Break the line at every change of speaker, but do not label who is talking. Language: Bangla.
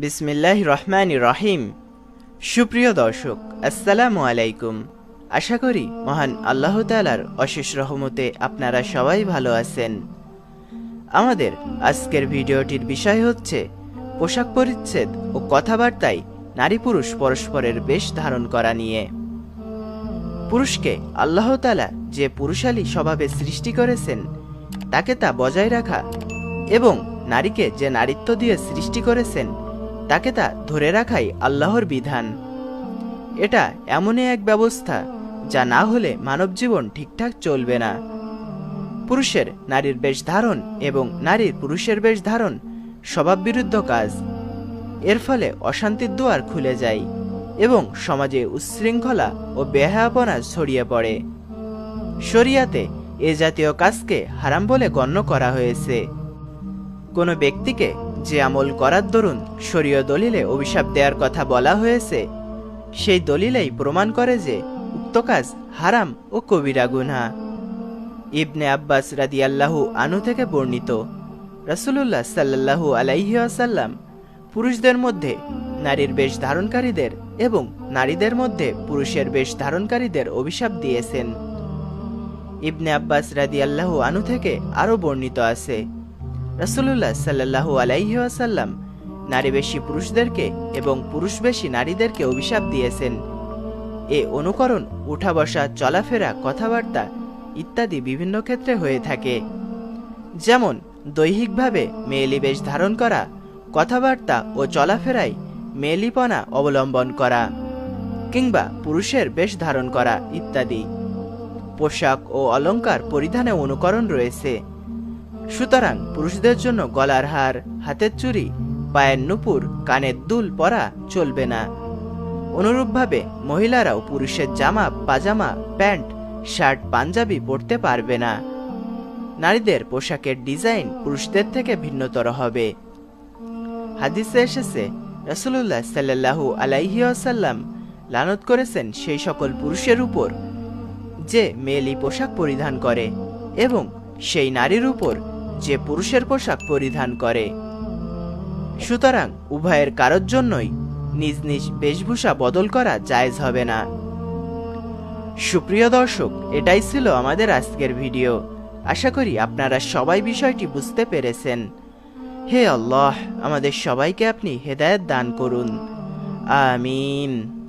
বিসমিল্লাহ রহমান রহিম সুপ্রিয় দর্শক, আসসালামু আলাইকুম। আশা করি মহান আল্লাহ তালার অশেষ রহমতে আপনারা সবাই ভালো আছেন। আমাদের আজকের ভিডিওটির বিষয় হচ্ছে পোশাক পরিচ্ছেদ ও কথাবার্তায় নারী পুরুষ পরস্পরের বেশ ধারণ করা নিয়ে। পুরুষকে আল্লাহ তালা যে পুরুষালী স্বভাবে সৃষ্টি করেছেন, তাকে তা বজায় রাখা এবং নারীকে যে নারীত্ব দিয়ে সৃষ্টি করেছেন তাকে তা ধরে রাখাই আল্লাহর বিধান। এটা এমনই এক ব্যবস্থা যা না হলে মানব জীবন ঠিকঠাক চলবে না। পুরুষের নারীর বেশ ধারণ এবং নারীর পুরুষের বেশ ধারণ স্বভাববিরুদ্ধ কাজ। এর ফলে অশান্তির দুয়ার খুলে যায় এবং সমাজে উচ্ছৃঙ্খলা ও বেহায়াপনা ছড়িয়ে পড়ে। শরিয়াতে এ জাতীয় কাজকে হারাম বলে গণ্য করা হয়েছে। কোনো ব্যক্তিকে যে আমল করার দরুন শরীয় দলিলে অভিশাপ দেওয়ার কথা বলা হয়েছে, সেই দলিলেই প্রমাণ করে যে উক্ত কাজ হারাম ও কবিরা গুনহা। ইবনে আব্বাস রাদিয়াল্লাহু আনু থেকে বর্ণিত, রাসূলুল্লাহ সাল্লাল্লাহু আলাইহি আসাল্লাম পুরুষদের মধ্যে নারীর বেশ ধারণকারীদের এবং নারীদের মধ্যে পুরুষের বেশ ধারণকারীদের অভিশাপ দিয়েছেন। ইবনে আব্বাস রাদিয়াল্লাহু আনু থেকে আরও বর্ণিত আছে রাসূলুল্লাহ সাল্লাল্লাহু আলাইহি আসাল্লাম নারীবেশী পুরুষদেরকে এবং পুরুষবেশী নারীদেরকে অভিশাপ দিয়েছেন। এ অনুকরণ উঠা বসা চলাফেরা, কথাবার্তা ইত্যাদি বিভিন্ন ক্ষেত্রে হয়ে থাকে। যেমন, দৈহিকভাবে মেয়েলি বেশ ধারণ করা, কথাবার্তা ও চলাফেরায় মেয়েলিপনা অবলম্বন করা কিংবা পুরুষের বেশ ধারণ করা ইত্যাদি। পোশাক ও অলংকার পরিধানে অনুকরণ রয়েছে। সুতরাং পুরুষদের জন্য গলার হার, হাতের চুড়ি, পায়ের নুপুর, কানের দুল পরা চলবে না। অনুরূপভাবে মহিলারাও পুরুষের জামা, পাজামা, প্যান্ট, শার্ট, পাঞ্জাবি পরতে পারবে না। নারীদের পোশাকের ডিজাইন পুরুষদের থেকে ভিন্নতর হবে। হাদিসে এসেছে সাল্লাল্লাহু আলাইহি আসাল্লাম লানত করেছেন সেই সকল পুরুষের উপর, যে মেয়েলি পোশাক পরিধান করে, এবং সেই নারীর উপর যে পুরুষের পোশাক পরিধান করে। সুতরাং উভয়ের কারোর জন্যই নিজ নিজ বেশভূষা বদল করা জায়জ হবে না। সুপ্রিয় দর্শক, এটাই ছিল আমাদের আজকের ভিডিও। আশা করি আপনারা সবাই বিষয়টি বুঝতে পেরেছেন। হে আল্লাহ, আমাদের সবাইকে আপনি হেদায়েত দান করুন। আমিন।